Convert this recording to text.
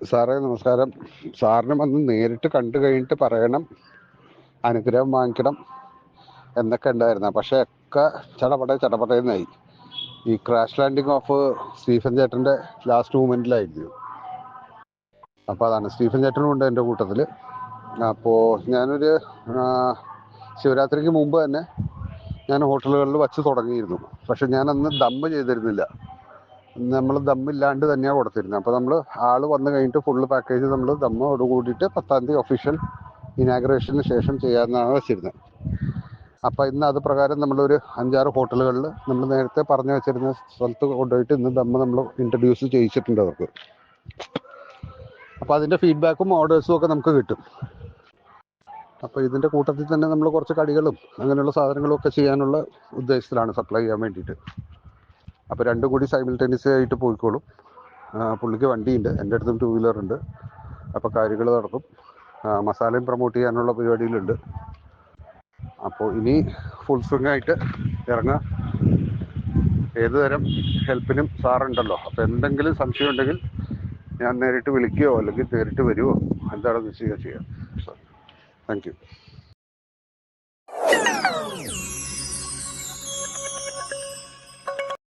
സാറേ നമസ്കാരം. സാറിനെ വന്ന് നേരിട്ട് കണ്ടു കഴിഞ്ഞിട്ട് പറയണം അനുഗ്രഹം വാങ്ങിക്കണം എന്നൊക്കെ ഉണ്ടായിരുന്നു. പക്ഷെ ഒക്കെ ചടപട ചടപടയെന്നായി ഈ ക്രാഷ് ലാൻഡിങ് ഓഫ് സ്റ്റീഫൻ ചേട്ടന്റെ ലാസ്റ്റ് മൂമെന്റിലായിരുന്നു അപ്പോൾ അതാണ് സ്റ്റീഫൻ ചേട്ടനും ഉണ്ട് എന്റെ കൂട്ടത്തിൽ അപ്പോൾ ഞാനൊരു ശിവരാത്രിക്ക് മുമ്പ് തന്നെ ഞാൻ ഹോട്ടലുകളിൽ വച്ച് തുടങ്ങിയിരുന്നു. പക്ഷെ ഞാൻ അന്ന് ദമ്മ് ചെയ്തിരുന്നില്ല. നമ്മൾ ദമ്മില്ലാണ്ട് തന്നെയാണ് കൊടുത്തിരുന്നത് അപ്പോൾ നമ്മൾ ആൾ വന്നു കഴിഞ്ഞിട്ട് ഫുള്ള് പാക്കേജ് നമ്മൾ ദമ്മോട് കൂടിയിട്ട് പത്താം തീയതി ഒഫീഷ്യൽ ഇനാഗ്രേഷന് ശേഷം ചെയ്യാമെന്നാണ് വെച്ചിരുന്നത് അപ്പോൾ ഇന്ന് അത് പ്രകാരം നമ്മളൊരു അഞ്ചാറ് ഹോട്ടലുകളിൽ നമ്മൾ നേരത്തെ പറഞ്ഞു വെച്ചിരുന്ന സ്ഥലത്ത് കൊണ്ടുപോയിട്ട് ഇന്ന് ദമ്മ നമ്മൾ ഇൻട്രൊഡ്യൂസ് ചെയ്യിച്ചിട്ടുണ്ട് അവർക്ക്. അപ്പോൾ അതിന്റെ ഫീഡ്ബാക്കും ഓർഡേഴ്സും ഒക്കെ നമുക്ക് കിട്ടും. അപ്പോൾ ഇതിന്റെ കൂട്ടത്തിൽ തന്നെ നമ്മൾ കുറച്ച് കടികളും അങ്ങനെയുള്ള സാധനങ്ങളും ഒക്കെ ചെയ്യാനുള്ള ഉദ്ദേശത്തിലാണ് സപ്ലൈ ചെയ്യാൻ വേണ്ടിയിട്ട്. അപ്പോൾ രണ്ടും കൂടി സൈമിൾട്ടേനിയസ് ആയിട്ട് പോയിക്കോളും പുള്ളിക്ക് വണ്ടിയുണ്ട്. എന്റെ അടുത്തും ടൂ വീലർ ഉണ്ട്. അപ്പോൾ കാര്യങ്ങൾ നടക്കും. മസാലയും പ്രൊമോട്ട് ചെയ്യാനുള്ള പരിപാടിയിലുണ്ട്. അപ്പോൾ ഇനി ഫുൾ സ്വിംഗ് ആയിട്ട് ഇറങ്ങാം. ഏത് തരം ഹെൽപ്പിനും സാറുണ്ടല്ലോ. അപ്പോൾ എന്തെങ്കിലും സംശയം ഉണ്ടെങ്കിൽ ഞാൻ നേരിട്ട് വിളിക്കുകയോ അല്ലെങ്കിൽ നേരിട്ട് വരുമോ എന്താണെന്ന് വെച്ച് ചെയ്യാം? Thank you